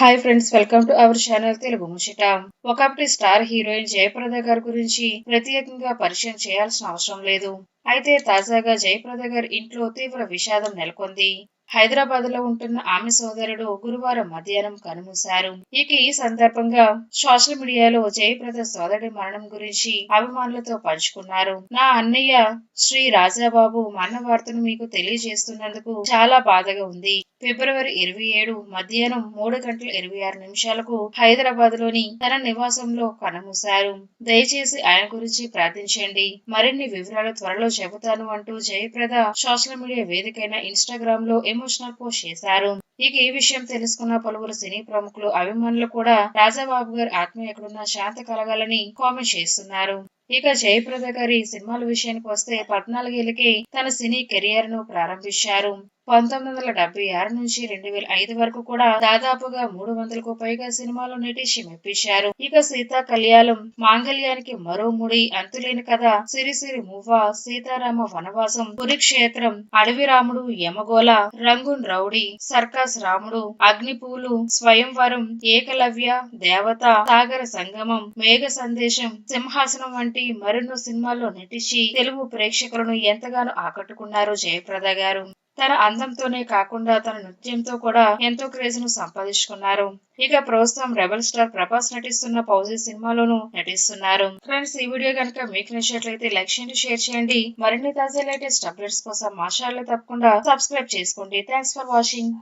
Hi friends welcome to our channel Telugu Muchata ఒకప్పటి star heroine Jayaprada గారి గురించి ప్రత్యేకంగా పరిచయం చేయాల్సిన అవసరం లేదు. అయితే తాజాగా జయప్రద గారి ఇంట్లో తీవ్ర విషాదం నెలకొంది. హైదరాబాద్లో ఉంటున్న ఆమె సోదరుడు గురువారం మధ్యాహ్నం కనుమూశారు. ఇక ఈ సందర్భంగా సోషల్ మీడియాలో జయప్రద సోదరుడి మరణం గురించి అభిమానులతో పంచుకున్నారు. నా అన్నయ్య శ్రీ రాజాబాబు మరణ వార్తను మీకు తెలియజేస్తున్నందుకు చాలా బాధగా ఉంది. ఫిబ్రవరి ఇరవై ఏడు మధ్యాహ్నం మూడు గంటల ఇరవై ఆరు నిమిషాలకు హైదరాబాద్లోని తన నివాసంలో కనుమూశారు. దయచేసి ఆయన గురించి ప్రార్థించండి. మరిన్ని వివరాలు త్వరలో చెబుతాను అంటూ జయప్రద సోషల్ మీడియా వేదికైన ఇన్స్టాగ్రామ్లో ఎమోషనల్ పోస్ట్ చేశారు. ఇక ఈ విషయం తెలుసుకున్న పలువురు సినీ ప్రముఖులు అభిమానులు కూడా రాజాబాబు గారి ఆత్మ ఎక్కడున్నా శాంతి కలగాలని కామెంట్ చేస్తున్నారు. ఇక జయప్రద గారి సినిమాల విషయానికి వస్తే పద్నాలుగేళ్ళకే తన సినీ కెరియర్ను ప్రారంభించారు. పంతొమ్మిది వందల డెబ్బై ఆరు నుంచి రెండు వేల ఐదు వరకు కూడా దాదాపుగా మూడు వందలకు పైగా సినిమాలు నటించి మెప్పించారు ఇక సీతా కళ్యాణం మాంగళ్యానికి మరో ముడి అంతులేని కథ సిరిసిరి మువ్వ సీతారామ వనవాసం కురుక్షేత్రం అడవి రాముడు యమగోళ రంగున్ రౌడీ సర్కస్ రాముడు అగ్నిపూలు స్వయంవరం ఏకలవ్య దేవత సాగర సంగమం మేఘ సందేశం సింహాసనం వంటి మరెన్నో సినిమాల్లో నటించి తెలుగు ప్రేక్షకులను ఎంతగానో ఆకట్టుకున్నారు జయప్రద గారు. తన అందంతోనే కాకుండా తన నృత్యంతో కూడా ఎంతో క్రేజ్ను సంపాదించుకున్నారు. ఇక ప్రస్తుతం రెబల్ స్టార్ ప్రభాస్ నటిస్తున్న పౌజీ సినిమాలోనూ నటిస్తున్నారు. ఫ్రెండ్స్ ఈ వీడియో కనుక మీకు నచ్చినట్లయితే లైక్ చేయండి షేర్ చేయండి. మరిన్ని తాజా లేటెస్ట్ అప్డేట్స్ కోసం మా ఛానల్ తప్పకుండా సబ్స్క్రైబ్ చేసుకోండి. Thanks for watching.